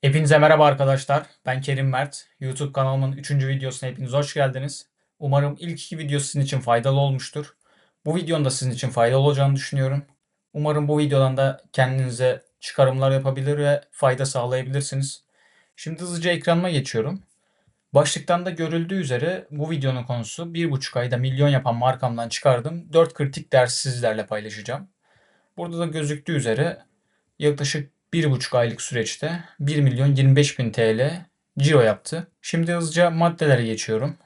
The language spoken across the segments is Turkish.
Hepinize merhaba arkadaşlar. Ben Kerim Mert. YouTube kanalımın 3. videosuna hepiniz hoş geldiniz. Umarım ilk iki video sizin için faydalı olmuştur. Bu videonun da sizin için faydalı olacağını düşünüyorum. Umarım bu videodan da kendinize çıkarımlar yapabilir ve fayda sağlayabilirsiniz. Şimdi hızlıca ekranıma geçiyorum. Başlıktan da görüldüğü üzere bu videonun konusu 1,5 ayda milyon yapan markamdan çıkardım. 4 kritik ders sizlerle paylaşacağım. Burada da gözüktüğü üzere yaklaşık 1,5 aylık süreçte 1 milyon 25 bin TL ciro yaptı. Şimdi hızlıca maddelere geçiyorum.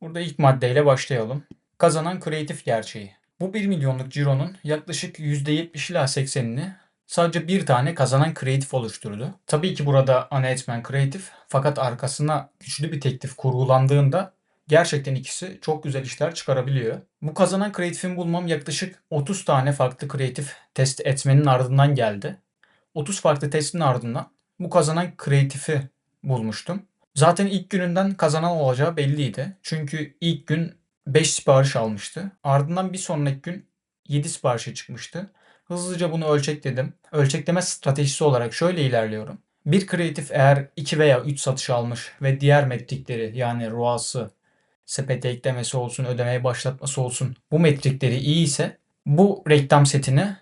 Burada ilk maddeyle başlayalım. Kazanan kreatif gerçeği. Bu 1 milyonluk cironun yaklaşık %70 ila 80'ini sadece bir tane kazanan kreatif oluşturdu. Tabii ki burada ana etmen kreatif fakat arkasına güçlü bir teklif kurgulandığında gerçekten ikisi çok güzel işler çıkarabiliyor. Bu kazanan kreatifin bulmam yaklaşık 30 tane farklı kreatif test etmenin ardından geldi. 30 farklı testin ardından bu kazanan kreatifi bulmuştum. Zaten ilk gününden kazanan olacağı belliydi. Çünkü ilk gün 5 sipariş almıştı. Ardından bir sonraki gün 7 siparişe çıkmıştı. Hızlıca bunu ölçekledim. Ölçekleme stratejisi olarak şöyle ilerliyorum. Bir kreatif eğer 2 veya 3 satış almış ve diğer metrikleri yani ROAS'ı, sepete eklemesi olsun, ödemeye başlatması olsun bu metrikleri iyi ise bu reklam setini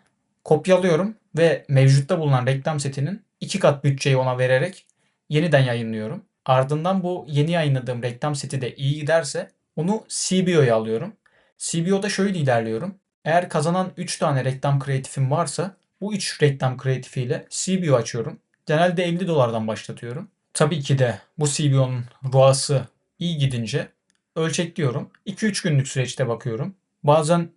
kopyalıyorum ve mevcutta bulunan reklam setinin iki kat bütçeyi ona vererek yeniden yayınlıyorum. Ardından bu yeni yayınladığım reklam seti de iyi giderse onu CBO'ya alıyorum. CBO'da şöyle ilerliyorum. Eğer kazanan 3 tane reklam kreatifim varsa bu 3 reklam kreatifiyle CBO açıyorum. Genelde 50 dolardan başlatıyorum. Tabii ki de bu CBO'nun ROAS'ı iyi gidince ölçekliyorum. 2-3 günlük süreçte bakıyorum. Bazen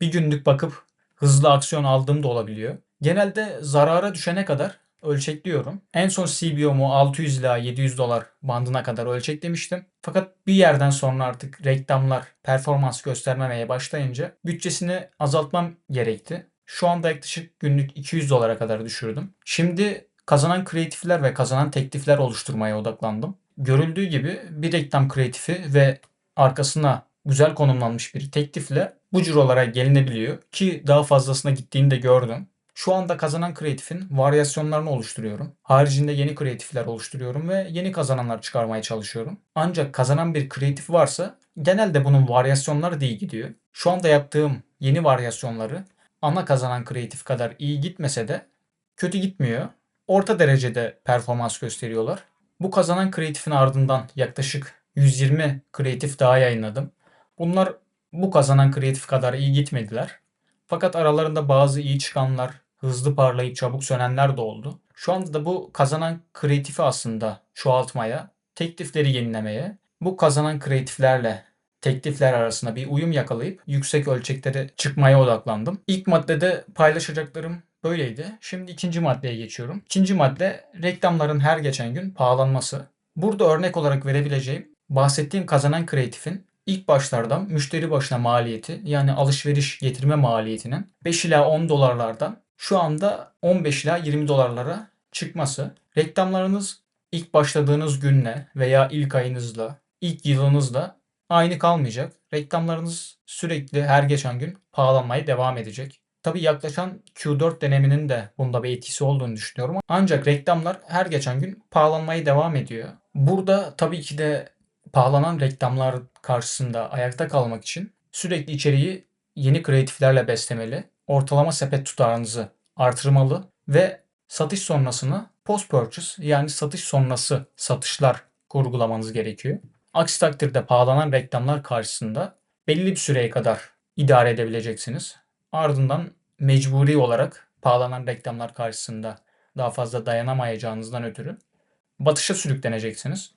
bir günlük bakıp hızlı aksiyon aldığım da olabiliyor. Genelde zarara düşene kadar ölçekliyorum. En son CBO'mu 600 ila 700 dolar bandına kadar ölçeklemiştim. Fakat bir yerden sonra artık reklamlar performans göstermemeye başlayınca bütçesini azaltmam gerekti. Şu anda yaklaşık günlük 200 dolara kadar düşürdüm. Şimdi kazanan kreatifler ve kazanan teklifler oluşturmaya odaklandım. Görüldüğü gibi bir reklam kreatifi ve arkasına güzel konumlanmış bir teklifle bu cirolara gelinebiliyor ki daha fazlasına gittiğini de gördüm. Şu anda kazanan kreatifin varyasyonlarını oluşturuyorum. Haricinde yeni kreatifler oluşturuyorum ve yeni kazananlar çıkarmaya çalışıyorum. Ancak kazanan bir kreatif varsa genelde bunun varyasyonları iyi gidiyor. Şu anda yaptığım yeni varyasyonları ana kazanan kreatif kadar iyi gitmese de kötü gitmiyor. Orta derecede performans gösteriyorlar. Bu kazanan kreatifin ardından yaklaşık 120 kreatif daha yayınladım. Bunlar bu kazanan kreatif kadar iyi gitmediler. Fakat aralarında bazı iyi çıkanlar, hızlı parlayıp çabuk sönenler de oldu. Şu anda da bu kazanan kreatifi aslında çoğaltmaya, teklifleri yenilemeye, bu kazanan kreatiflerle teklifler arasında bir uyum yakalayıp yüksek ölçeklere çıkmaya odaklandım. İlk maddede paylaşacaklarım böyleydi. Şimdi ikinci maddeye geçiyorum. İkinci madde reklamların her geçen gün pahalanması. Burada örnek olarak verebileceğim bahsettiğim kazanan kreatifin ilk başlardan müşteri başına maliyeti yani alışveriş getirme maliyetinin 5 ila 10 dolarlardan şu anda 15 ila 20 dolarlara çıkması. Reklamlarınız ilk başladığınız günle veya ilk ayınızla, ilk yılınızla aynı kalmayacak. Reklamlarınız sürekli her geçen gün pahalanmaya devam edecek. Tabii yaklaşan Q4 döneminin de bunda bir etkisi olduğunu düşünüyorum. Ancak reklamlar her geçen gün pahalanmaya devam ediyor. Burada tabii ki de Pahlanan reklamlar karşısında ayakta kalmak için sürekli içeriği yeni kreatiflerle beslemeli, ortalama sepet tutarınızı artırmalı ve satış sonrasını post purchase yani satış sonrası satışlar kurgulamanız gerekiyor. Aksi takdirde pahlanan reklamlar karşısında belli bir süreye kadar idare edebileceksiniz. Ardından mecburi olarak pahlanan reklamlar karşısında daha fazla dayanamayacağınızdan ötürü batışa sürükleneceksiniz.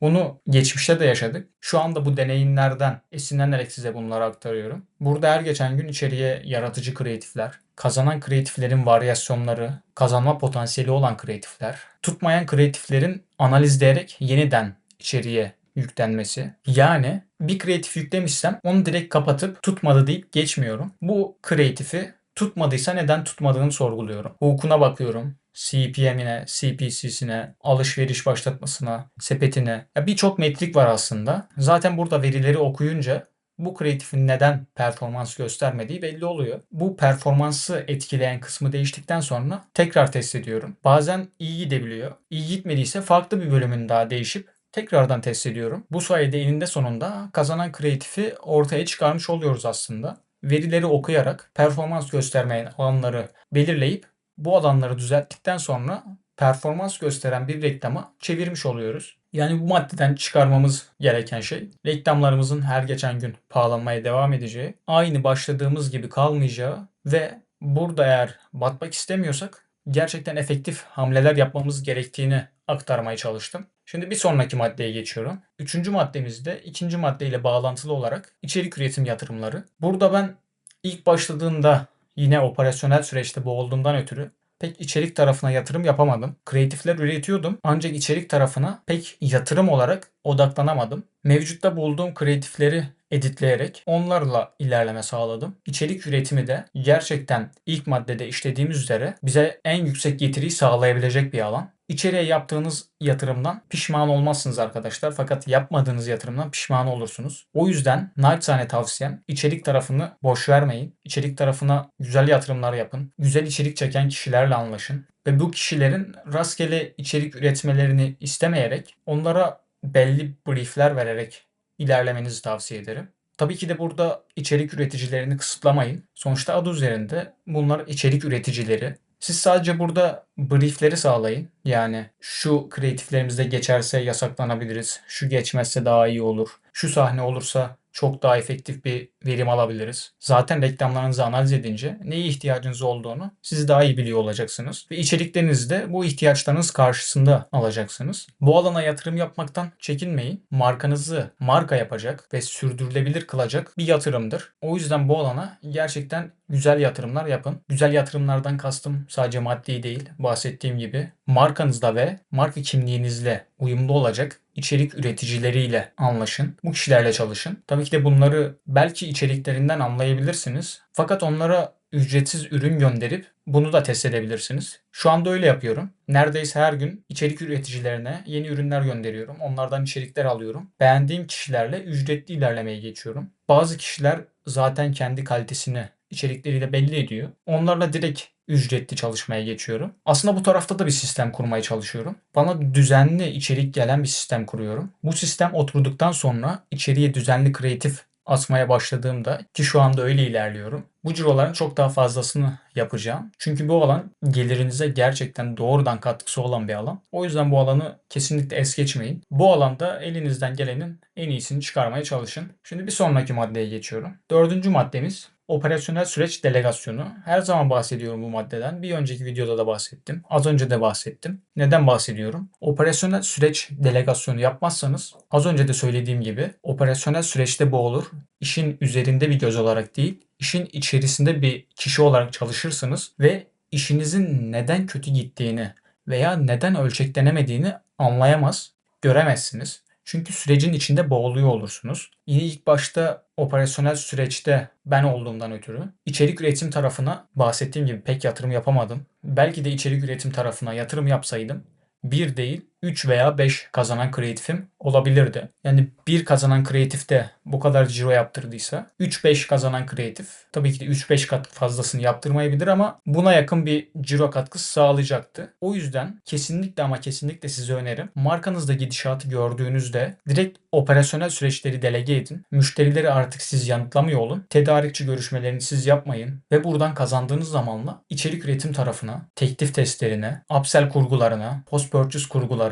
Bunu geçmişte de yaşadık. Şu anda bu deneyimlerden esinlenerek size bunları aktarıyorum. Burada her geçen gün içeriye yaratıcı kreatifler, kazanan kreatiflerin varyasyonları, kazanma potansiyeli olan kreatifler, tutmayan kreatiflerin analizleyerek yeniden içeriye yüklenmesi. Yani bir kreatif yüklemişsem onu direkt kapatıp tutmadı deyip geçmiyorum. Bu kreatifi tutmadıysa neden tutmadığını sorguluyorum. Hukukuna bakıyorum. CPM'ine, CPC'sine, alışveriş başlatmasına, sepetine. Birçok metrik var aslında. Zaten burada verileri okuyunca bu kreatifin neden performans göstermediği belli oluyor. Bu performansı etkileyen kısmı değiştikten sonra tekrar test ediyorum. Bazen iyi gidebiliyor. İyi gitmediyse farklı bir bölümün daha değişip tekrardan test ediyorum. Bu sayede eninde sonunda kazanan kreatifi ortaya çıkarmış oluyoruz aslında. Verileri okuyarak performans göstermeyen alanları belirleyip bu alanları düzelttikten sonra performans gösteren bir reklama çevirmiş oluyoruz. Yani bu maddeden çıkarmamız gereken şey reklamlarımızın her geçen gün pahalanmaya devam edeceği, aynı başladığımız gibi kalmayacağı ve burada eğer batmak istemiyorsak gerçekten efektif hamleler yapmamız gerektiğini aktarmaya çalıştım. Şimdi bir sonraki maddeye geçiyorum. Üçüncü maddemizde ikinci maddeyle bağlantılı olarak içerik üretim yatırımları. Burada ben ilk başladığımda yine operasyonel süreçte bu olduğundan ötürü pek içerik tarafına yatırım yapamadım. Kreatifler üretiyordum ancak içerik tarafına pek yatırım olarak odaklanamadım. Mevcutta bulduğum kreatifleri editleyerek onlarla ilerleme sağladım. İçerik üretimi de gerçekten ilk maddede işlediğimiz üzere bize en yüksek getiriyi sağlayabilecek bir alan. İçeriye yaptığınız yatırımdan pişman olmazsınız arkadaşlar. Fakat yapmadığınız yatırımdan pişman olursunuz. O yüzden naçizane tavsiyem içerik tarafını boş vermeyin. İçerik tarafına güzel yatırımlar yapın. Güzel içerik çeken kişilerle anlaşın. Ve bu kişilerin rastgele içerik üretmelerini istemeyerek onlara belli briefler vererek ilerlemenizi tavsiye ederim. Tabii ki de burada içerik üreticilerini kısıtlamayın. Sonuçta adı üzerinde bunlar içerik üreticileri. Siz sadece burada briefleri sağlayın. Yani şu kreatiflerimizde geçerse yasaklanabiliriz. Şu geçmezse daha iyi olur. Şu sahne olursa çok daha efektif bir verim alabiliriz. Zaten reklamlarınızı analiz edince neye ihtiyacınız olduğunu siz daha iyi biliyor olacaksınız. Ve içeriklerinizi de bu ihtiyaçlarınız karşısında alacaksınız. Bu alana yatırım yapmaktan çekinmeyin. Markanızı marka yapacak ve sürdürülebilir kılacak bir yatırımdır. O yüzden bu alana gerçekten güzel yatırımlar yapın. Güzel yatırımlardan kastım sadece maddi değil. Bahsettiğim gibi markanızda ve marka kimliğinizle uyumlu olacak içerik üreticileriyle anlaşın. Bu kişilerle çalışın. Tabii ki de bunları belki içeriklerinden anlayabilirsiniz. Fakat onlara ücretsiz ürün gönderip bunu da test edebilirsiniz. Şu anda öyle yapıyorum. Neredeyse her gün içerik üreticilerine yeni ürünler gönderiyorum. Onlardan içerikler alıyorum. Beğendiğim kişilerle ücretli ilerlemeye geçiyorum. Bazı kişiler zaten kendi kalitesini içerikleriyle belli ediyor. Onlarla direkt ücretli çalışmaya geçiyorum. Aslında bu tarafta da bir sistem kurmaya çalışıyorum. Bana düzenli içerik gelen bir sistem kuruyorum. Bu sistem oturduktan sonra içeriye düzenli kreatif atmaya başladığımda ki şu anda öyle ilerliyorum. Bu ciroların çok daha fazlasını yapacağım. Çünkü bu alan gelirinize gerçekten doğrudan katkısı olan bir alan. O yüzden bu alanı kesinlikle es geçmeyin. Bu alanda elinizden gelenin en iyisini çıkarmaya çalışın. Şimdi bir sonraki maddeye geçiyorum. Dördüncü maddemiz Operasyonel süreç delegasyonu. Her zaman bahsediyorum bu maddeden. Bir önceki videoda da bahsettim. Az önce de bahsettim. Neden bahsediyorum? Operasyonel süreç delegasyonu yapmazsanız az önce de söylediğim gibi operasyonel süreçte bu olur. İşin üzerinde bir göz olarak değil, işin içerisinde bir kişi olarak çalışırsınız ve işinizin neden kötü gittiğini veya neden ölçeklenemediğini anlayamaz, göremezsiniz. Çünkü sürecin içinde boğuluyor olursunuz. Yine ilk başta operasyonel süreçte ben olduğumdan ötürü içerik üretim tarafına bahsettiğim gibi pek yatırım yapamadım. Belki de içerik üretim tarafına yatırım yapsaydım bir değil 3 veya 5 kazanan kreatifim olabilirdi. Yani bir kazanan kreatif de bu kadar ciro yaptırdıysa 3-5 kazanan kreatif tabii ki de 3-5 kat fazlasını yaptırmayabilir ama buna yakın bir ciro katkısı sağlayacaktı. O yüzden kesinlikle ama kesinlikle size önerim. Markanızda gidişatı gördüğünüzde direkt operasyonel süreçleri delege edin. Müşterileri artık siz yanıtlamıyor olun. Tedarikçi görüşmelerini siz yapmayın ve buradan kazandığınız zamanla içerik üretim tarafına, teklif testlerine, upsell kurgularına, post purchase kurgularına,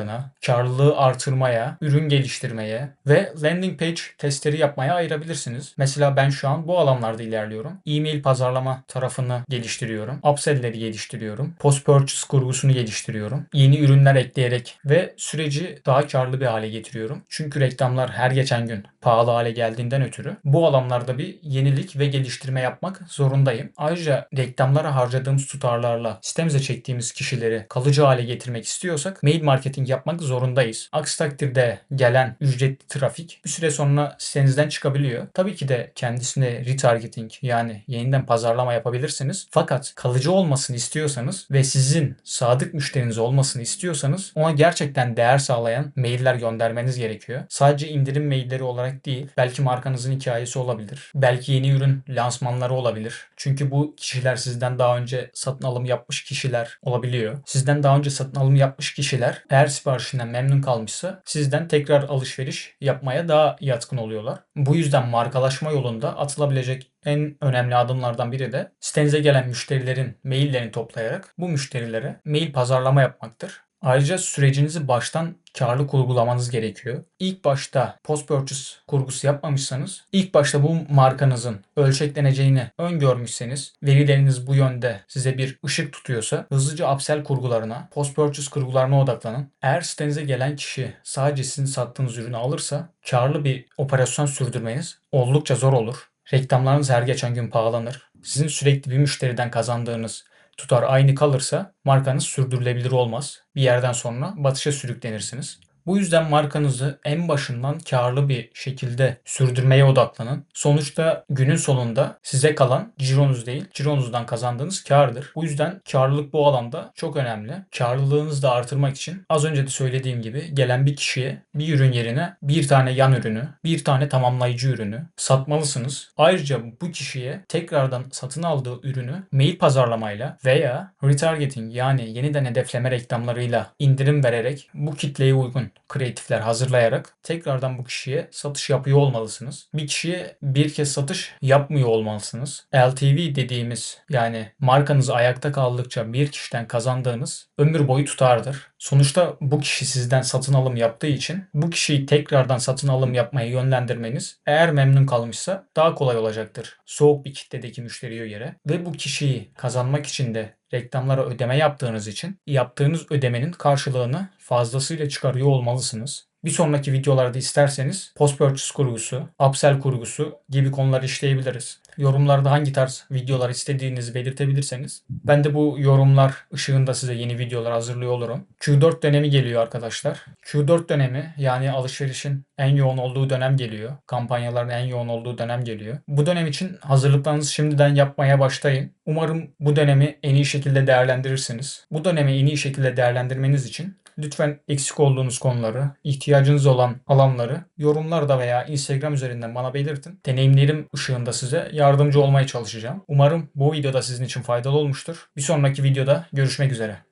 karlılığı artırmaya, ürün geliştirmeye ve landing page testleri yapmaya ayırabilirsiniz. Mesela ben şu an bu alanlarda ilerliyorum. E-mail pazarlama tarafını geliştiriyorum. Upsell'leri geliştiriyorum. Post purchase kurgusunu geliştiriyorum. Yeni ürünler ekleyerek ve süreci daha karlı bir hale getiriyorum. Çünkü reklamlar her geçen gün pahalı hale geldiğinden ötürü bu alanlarda bir yenilik ve geliştirme yapmak zorundayım. Ayrıca reklamlara harcadığımız tutarlarla sitemize çektiğimiz kişileri kalıcı hale getirmek istiyorsak mail marketing retargeting yapmak zorundayız. Aksi takdirde gelen ücretli trafik bir süre sonra sitenizden çıkabiliyor. Tabii ki de kendisine retargeting yani yeniden pazarlama yapabilirsiniz. Fakat kalıcı olmasını istiyorsanız ve sizin sadık müşteriniz olmasını istiyorsanız ona gerçekten değer sağlayan mailler göndermeniz gerekiyor. Sadece indirim mailleri olarak değil, belki markanızın hikayesi olabilir. Belki yeni ürün lansmanları olabilir. Çünkü bu kişiler sizden daha önce satın alım yapmış kişiler olabiliyor. Sizden daha önce satın alım yapmış kişiler eğer siparişinden memnun kalmışsa sizden tekrar alışveriş yapmaya daha yatkın oluyorlar. Bu yüzden markalaşma yolunda atılabilecek en önemli adımlardan biri de sitenize gelen müşterilerin maillerini toplayarak bu müşterilere mail pazarlama yapmaktır. Ayrıca sürecinizi baştan karlı kurgulamanız gerekiyor. İlk başta post purchase kurgusu yapmamışsanız, ilk başta bu markanızın ölçekleneceğini öngörmüşseniz, verileriniz bu yönde size bir ışık tutuyorsa hızlıca upsell kurgularına, post purchase kurgularına odaklanın. Eğer sitenize gelen kişi sadece sizin sattığınız ürünü alırsa karlı bir operasyon sürdürmeniz oldukça zor olur. Reklamlarınız her geçen gün pahalanır. Sizin sürekli bir müşteriden kazandığınız tutar aynı kalırsa markanız sürdürülebilir olmaz. Bir yerden sonra batışa sürüklenirsiniz. Bu yüzden markanızı en başından karlı bir şekilde sürdürmeye odaklanın. Sonuçta günün sonunda size kalan cironuz değil, cironuzdan kazandığınız kardır. Bu yüzden karlılık bu alanda çok önemli. Karlılığınızı da artırmak için az önce de söylediğim gibi gelen bir kişiye bir ürün yerine bir tane yan ürünü, bir tane tamamlayıcı ürünü satmalısınız. Ayrıca bu kişiye tekrardan satın aldığı ürünü mail pazarlamayla veya retargeting yani yeniden hedefleme reklamlarıyla indirim vererek bu kitleye uygun kreatifler hazırlayarak tekrardan bu kişiye satış yapıyor olmalısınız. Bir kişiye bir kez satış yapmıyor olmalısınız. LTV dediğimiz yani markanız ayakta kaldıkça bir kişiden kazandığınız ömür boyu tutardır. Sonuçta bu kişi sizden satın alım yaptığı için bu kişiyi tekrardan satın alım yapmaya yönlendirmeniz eğer memnun kalmışsa daha kolay olacaktır. Soğuk bir kitledeki müşteriye göre ve bu kişiyi kazanmak için de reklamlara ödeme yaptığınız için yaptığınız ödemenin karşılığını fazlasıyla çıkarıyor olmalısınız. Bir sonraki videolarda isterseniz post purchase kurgusu, upsell kurgusu gibi konuları işleyebiliriz. Yorumlarda hangi tarz videolar istediğinizi belirtebilirseniz ben de bu yorumlar ışığında size yeni videolar hazırlıyor olurum. Q4 dönemi geliyor arkadaşlar. Q4 dönemi yani alışverişin en yoğun olduğu dönem geliyor. Kampanyaların en yoğun olduğu dönem geliyor. Bu dönem için hazırlıklarınızı şimdiden yapmaya başlayın. Umarım bu dönemi en iyi şekilde değerlendirirsiniz. Bu dönemi en iyi şekilde değerlendirmeniz için Lütfen eksik olduğunuz konuları, ihtiyacınız olan alanları yorumlarda veya Instagram üzerinden bana belirtin. Deneyimlerim ışığında size yardımcı olmaya çalışacağım. Umarım bu videoda sizin için faydalı olmuştur. Bir sonraki videoda görüşmek üzere.